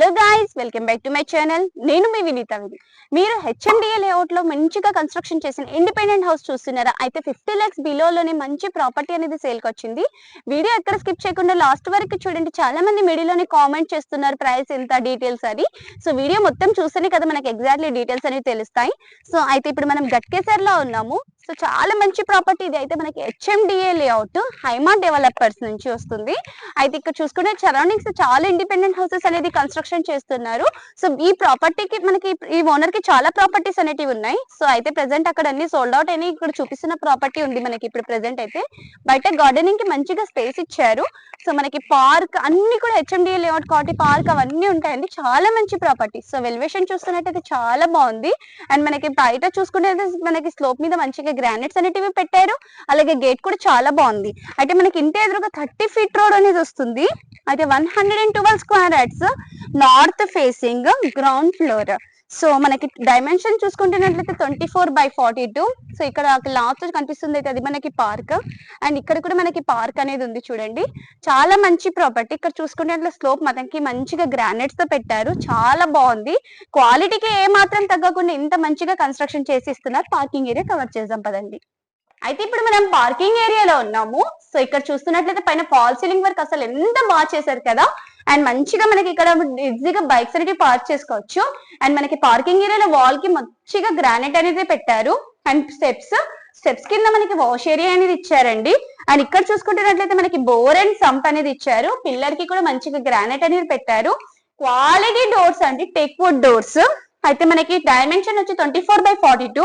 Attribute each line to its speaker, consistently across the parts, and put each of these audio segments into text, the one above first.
Speaker 1: Hello guys welcome back to my channel నేను మీ వినీత విని. మీరు హెచ్ఎండిఏ లేఅవుట్లో మంచిగా కన్స్ట్రక్షన్ చేసిన ఇండిపెండెంట్ హౌస్ చూస్తున్నారా? అయితే ఫిఫ్టీ లాక్స్ బిలోలోనే మంచి ప్రాపర్టీ అనేది సేల్కి వచ్చింది. వీడియో ఎక్కడ స్కిప్ చేయకుండా లాస్ట్ వరకు చూడండి. చాలా మంది మిడిల్లోనే కామెంట్ చేస్తున్నారు ప్రైస్ ఎంత డీటెయిల్స్ అని. సో వీడియో మొత్తం చూస్తేనే కదా మనకి ఎగ్జాక్ట్లీ డీటెయిల్స్ అనేవి తెలుస్తాయి. సో అయితే ఇప్పుడు మనం గట్కేసర్లో ఉన్నాము. సో చాలా మంచి ప్రాపర్టీ ఇది. అయితే మనకి హెచ్ఎండిఏ లేఅవుట్ హైమా డెవలపర్స్ నుంచి వస్తుంది. అయితే ఇక్కడ చూసుకుంటే సరౌండింగ్స్ చాలా ఇండిపెండెంట్ హౌసెస్ అనేది కన్స్ట్రక్షన్ చేస్తున్నారు. సో ఈ ప్రాపర్టీకి మనకి ఈ ఓనర్కి చాలా ప్రాపర్టీస్ అనేటివి ఉన్నాయి. సో అయితే ప్రెసెంట్ అక్కడ అన్ని సోల్డ్ అవుట్ అయినాయి ఇక్కడ చూపిస్తున్న ప్రాపర్టీ ఉంది మనకి ఇప్పుడు ప్రెసెంట్ అయితే. బయట గార్డెనింగ్కి మంచిగా స్పేస్ ఇచ్చారు. సో మనకి పార్క్ అన్ని కూడా హెచ్ఎండిఏ లేఅవుట్ కాబట్టి పార్క్ అవన్నీ ఉంటాయండి. చాలా మంచి ప్రాపర్టీ సో వెల్వేషన్ చూస్తున్నట్టయితే చాలా బాగుంది. అండ్ మనకి బయట చూసుకుంటే మనకి స్లోప్ మీద మంచిగా గ్రానైట్స్ అనేటివి పెట్టారు. అలాగే గేట్ కూడా చాలా బాగుంది. అయితే మనకి ఇంటి ఎదురుగా థర్టీ ఫీట్ రోడ్ అనేది వస్తుంది. అయితే one hundred and twelve square yards north facing ground floor. So మనకి dimension చూసుకుంటున్నట్లయితే twenty four by forty two so ఇక్కడ లాస్ట్ కనిపిస్తుంది అయితే అది మనకి పార్క్ అండ్ ఇక్కడ కూడా మనకి పార్క్ అనేది ఉంది చూడండి. చాలా మంచి ప్రాపర్టీ ఇక్కడ చూసుకున్నట్లు స్లోప్ మనకి మంచిగా గ్రానైట్స్తో పెట్టారు. చాలా బాగుంది. క్వాలిటీకి ఏ మాత్రం తగ్గకుండా ఇంత మంచిగా కన్స్ట్రక్షన్ చేసి ఇస్తున్నారు పార్కింగ్ ఏరియా కవర్ చేద్దాం పదండి. అయితే ఇప్పుడు మనం పార్కింగ్ ఏరియాలో ఉన్నాము. సో ఇక్కడ చూస్తున్నట్లయితే పైన ఫాల్ సీలింగ్ వర్క్ అసలు ఎంత బాగా చేశారు కదా. అండ్ మంచిగా మనకి ఇక్కడ ఈజీగా బైక్స్ అనేవి పార్క్ చేసుకోవచ్చు. అండ్ మనకి పార్కింగ్ ఏరియాలో వాల్కి మంచిగా గ్రానైట్ అనేది పెట్టారు. అండ్ స్టెప్స్ స్టెప్స్ కింద మనకి వాష్ ఏరియా అనేది ఇచ్చారండి. అండ్ ఇక్కడ చూసుకుంటున్నట్లయితే మనకి బోర్ అండ్ సంప్ అనేది ఇచ్చారు. పిల్లర్కి కూడా మంచిగా గ్రానైట్ అనేది పెట్టారు. క్వాలిటీ డోర్స్ అండి టెక్ వుడ్ డోర్స్ అయితే మనకి డైమెన్షన్ వచ్చి twenty four by forty two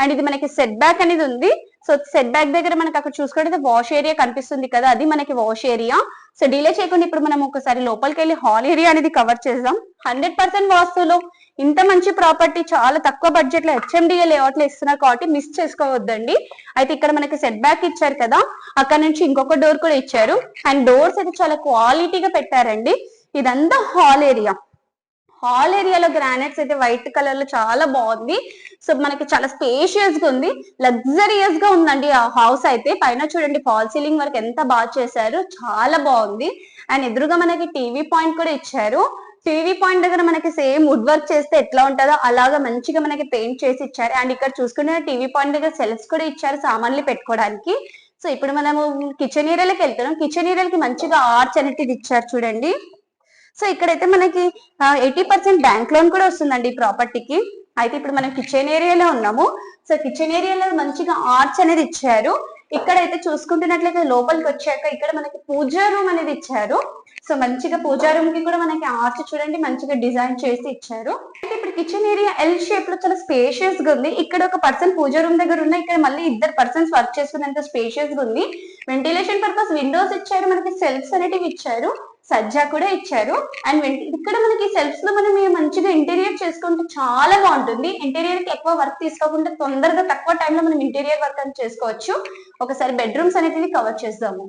Speaker 1: and ఇది మనకి సెట్ బ్యాక్ అనేది ఉంది. సో సెట్ బ్యాక్ దగ్గర మనకి అక్కడ చూసుకుంటే వాష్ ఏరియా కనిపిస్తుంది కదా అది మనకి వాష్ ఏరియా సో డిలే చేయకుండా ఇప్పుడు మనం ఒకసారి లోపలికి వెళ్ళి హాల్ ఏరియా అనేది కవర్ చేద్దాం. హండ్రెడ్ పర్సెంట్ వాస్తులో ఇంత మంచి ప్రాపర్టీ చాలా తక్కువ బడ్జెట్లో హెచ్ఎండిఏ లేఅవుట్లో ఇస్తున్నారు కాబట్టి మిస్ చేసుకోవద్దండి. అయితే ఇక్కడ మనకి సెట్ బ్యాక్ ఇచ్చారు కదా అక్కడ నుంచి ఇంకొక డోర్ కూడా ఇచ్చారు. అండ్ డోర్స్ అయితే చాలా క్వాలిటీగా పెట్టారండి. ఇదంతా హాల్ ఏరియా హాల్ ఏరియాలో గ్రానైట్స్ అయితే వైట్ కలర్లో చాలా బాగుంది. సో మనకి చాలా స్పేషియస్గా ఉంది. లగ్జరియస్గా ఉందండి ఆ హౌస్ అయితే. పైన చూడండి ఫాల్ సీలింగ్ వరకు ఎంత బాగా చేశారు. చాలా బాగుంది. అండ్ ఎదురుగా మనకి టీవీ పాయింట్ కూడా ఇచ్చారు. టీవీ పాయింట్ దగ్గర మనకి సేమ్ వుడ్ వర్క్ చేస్తే ఎట్లా ఉంటుందో అలాగా మంచిగా మనకి పెయింట్ చేసి ఇచ్చారు. అండ్ ఇక్కడ చూసుకుంటే టీవీ పాయింట్ దగ్గర సెల్స్ కూడా ఇచ్చారు సామాన్లు పెట్టుకోవడానికి. సో ఇప్పుడు మనము కిచెన్ ఏరియాలోకి వెళ్తున్నాం. కిచెన్ ఏరియాలకి మంచిగా ఆర్చ్ అనేది ఇచ్చారు చూడండి. సో ఇక్కడైతే మనకి ఎయిటీ పర్సెంట్ బ్యాంక్ లోన్ కూడా వస్తుందండి ఈ ప్రాపర్టీకి అయితే ఇప్పుడు మనం కిచెన్ ఏరియాలో ఉన్నాము. సో కిచెన్ ఏరియాలో మంచిగా ఆర్చ్ అనేది ఇచ్చారు. ఇక్కడైతే చూసుకుంటున్నట్లయితే లోపలికి వచ్చాక ఇక్కడ మనకి పూజా రూమ్ అనేది ఇచ్చారు. సో మంచిగా పూజా రూమ్కి కూడా మనకి ఆర్చ్ చూడండి మంచిగా డిజైన్ చేసి ఇచ్చారు. అయితే ఇప్పుడు కిచెన్ ఏరియా ఎల్ షేప్లో చాలా స్పేషియస్గా ఉంది. ఇక్కడ ఒక పర్సన్ పూజా రూమ్ దగ్గర ఉన్న ఇక్కడ మళ్ళీ ఇద్దరు పర్సన్స్ వర్క్ చేసుకున్నంత స్పేషియస్గా ఉంది. వెంటిలేషన్ పర్పస్ విండోస్ ఇచ్చారు మనకి సెల్ఫ్స్ అనేటివి ఇచ్చారు సజ్జా కూడా ఇచ్చారు. అండ్ ఇక్కడ మనకి సెల్ఫ్స్లో మనం మంచిగా ఇంటీరియర్ చేసుకుంటే చాలా బాగుంటుంది. ఇంటీరియర్కి ఎక్కువ వర్క్ తీసుకోకుండా తొందరగా తక్కువ టైంలో మనం ఇంటీరియర్ వర్క్ అని చేసుకోవచ్చు. ఒకసారి బెడ్రూమ్స్ అనేది కవర్ చేద్దాము.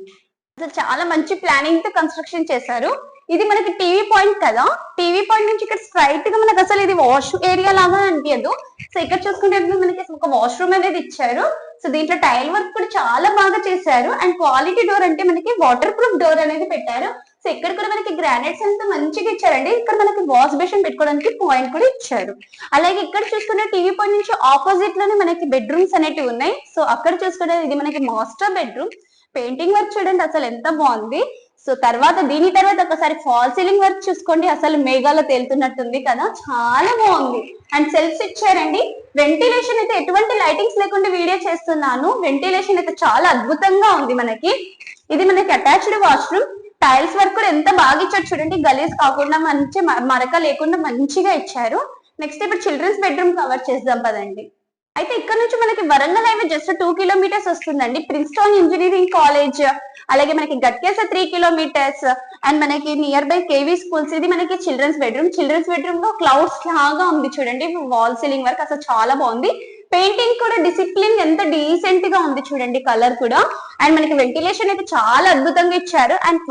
Speaker 1: అసలు చాలా మంచి ప్లానింగ్తో కన్స్ట్రక్షన్ చేశారు. ఇది మనకి టీవీ పాయింట్ కదా. టీవీ పాయింట్ నుంచి ఇక్కడ స్ట్రైట్గా మనకి అసలు ఇది వాష్ ఏరియా లాగా అనిపించదు. సో ఇక్కడ చూసుకుంటే మనకి ఒక వాష్రూమ్ అనేది ఇచ్చారు. సో దీంట్లో టైల్ వర్క్ కూడా చాలా బాగా చేశారు. అండ్ క్వాలిటీ డోర్ అంటే మనకి వాటర్ ప్రూఫ్ డోర్ అనేది పెట్టారు. సో ఇక్కడ కూడా మనకి గ్రానైట్స్ అంతా మంచిగా ఇచ్చారండి. ఇక్కడ మనకి వాష్ బేషన్ పెట్టుకోవడానికి పాయింట్ కూడా ఇచ్చారు. అలాగే ఇక్కడ చూసుకునే టీవీ పాయింట్ నుంచి ఆపోజిట్లోనే మనకి బెడ్రూమ్స్ అనేటివి ఉన్నాయి. సో అక్కడ చూసుకుంటే ఇది మనకి మాస్టర్ బెడ్రూమ్ పెయింటింగ్ వర్క్ చూడండి అసలు ఎంత బాగుంది. సో తర్వాత దీని తర్వాత ఒకసారి ఫాల్ సీలింగ్ వర్క్ చూసుకోండి అసలు మేఘాలో తేలుతున్నట్టుంది కదా. చాలా బాగుంది. అండ్ సెల్ఫ్స్ ఇచ్చారండి వెంటిలేషన్ అయితే ఎటువంటి లైటింగ్స్ లేకుండా వీడియో చేస్తున్నాను. వెంటిలేషన్ అయితే చాలా అద్భుతంగా ఉంది మనకి. ఇది మనకి అటాచ్డ్ వాష్రూమ్. టైల్స్ వర్క్ కూడా ఎంత బాగా ఇచ్చారు చూడండి. గలీజ్ కాకుండా మంచి మ- మరక లేకుండా మంచిగా ఇచ్చారు. నెక్స్ట్ ఇప్పుడు చిల్డ్రన్స్ బెడ్రూమ్ కవర్ చేద్దాం పదండి. అయితే ఇక్కడ నుంచి మనకి Warangal highway just two kilometres వస్తుందండి. ప్రిన్స్టోన్ ఇంజనీరింగ్ కాలేజ్ అలాగే మనకి గట్కేస త్రీ కిలోమీటర్స్ అండ్ మనకి నియర్ బై కేవీ స్కూల్స్ ఇది మనకి చిల్డ్రన్స్ బెడ్రూమ్ చిల్డ్రన్స్ బెడ్రూమ్లో క్లౌడ్స్ లాగా ఉంది చూడండి. వాల్ సీలింగ్ వర్క్ అసలు చాలా బాగుంది. పెయింటింగ్ కూడా డిసిప్లిన్ ఎంత డీసెంట్గా ఉంది చూడండి కలర్ కూడా. అండ్ మనకి వెంటిలేషన్ అయితే చాలా అద్భుతంగా ఇచ్చారు. అండ్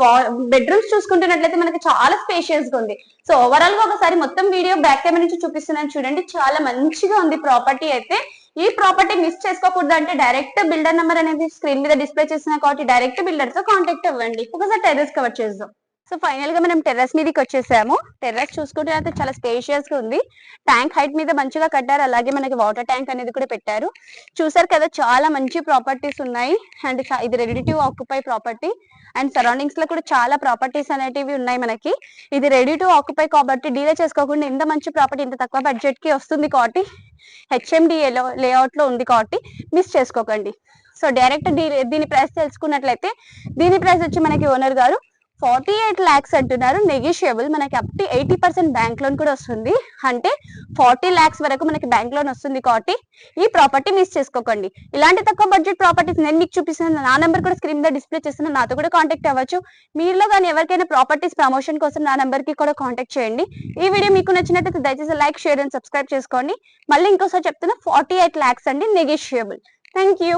Speaker 1: బెడ్రూమ్స్ చూసుకుంటున్నట్లయితే మనకి చాలా స్పేషియస్గా ఉంది. సో ఓవరాల్గా ఒకసారి మొత్తం వీడియో బ్యాక్ కెమెరా నుంచి చూపిస్తున్నాను చూడండి. చాలా మంచిగా ఉంది ప్రాపర్టీ అయితే. ఈ ప్రాపర్టీ మిస్ చేసుకోకూడదు అంటే డైరెక్ట్ బిల్డర్ నెంబర్ అనేది స్క్రీన్ మీద డిస్ప్లే చేసిన కాబట్టి డైరెక్ట్ బిల్డర్తో కాంటాక్ట్ అవ్వండి. ఒకసారి టెరెస్ కవర్ చేద్దాం. సో ఫైనల్గా మనం టెర్రస్ మీదకి వచ్చేసాము. టెర్రస్ చూసుకుంటే అయితే చాలా స్పేషియస్గా ఉంది. ట్యాంక్ హైట్ మీద మంచిగా కట్టారు. అలాగే మనకి వాటర్ ట్యాంక్ అనేది కూడా పెట్టారు. చూసారు కదా చాలా మంచి ప్రాపర్టీస్ ఉన్నాయి. అండ్ ఇది ready to occupy property and సరౌండింగ్స్లో కూడా చాలా ప్రాపర్టీస్ అనేటివి ఉన్నాయి మనకి. ఇది రెడీ టు ఆక్యుపై కాబట్టి డీలే చేసుకోకుండా ఇంత మంచి ప్రాపర్టీ ఇంత తక్కువ బడ్జెట్కి వస్తుంది కాబట్టి హెచ్ఎండిఏ లేఅవుట్లో ఉంది కాబట్టి మిస్ చేసుకోకండి. సో డైరెక్ట్ దీని ప్రైస్ తెలుసుకున్నట్లయితే దీని ప్రైస్ వచ్చి మనకి ఓనర్ గారు ఫార్టీ ఎయిట్ ల్యాక్స్ అంటున్నారు. నెగిషియబుల్ మనకి up to eighty percent bank loan కూడా వస్తుంది. అంటే ఫార్టీ ల్యాక్స్ వరకు మనకి బ్యాంక్ లోన్ వస్తుంది కాబట్టి ఈ ప్రాపర్టీ మిస్ చేసుకోకండి. ఇలాంటి తక్కువ బడ్జెట్ ప్రాపర్టీస్ నేను మీకు చూపిస్తున్నాను నా నెంబర్ కూడా స్క్రీన్ మీద డిస్ప్లే చేస్తున్నాను నాతో కూడా కాంటాక్ట్ అవ్వచ్చు. మీలో కానీ ఎవరికైనా ప్రాపర్టీస్ ప్రమోషన్ కోసం నా నెంబర్కి కూడా కాంటాక్ట్ చేయండి. ఈ వీడియో మీకు నచ్చినట్లయితే దయచేసి లైక్ షేర్ అండ్ సబ్స్క్రైబ్ చేసుకోండి. మళ్ళీ ఇంకోసారి చెప్తున్నా ఫార్టీ ఎయిట్ ల్యాక్స్ అండి నెగిషియబుల్ థ్యాంక్ యూ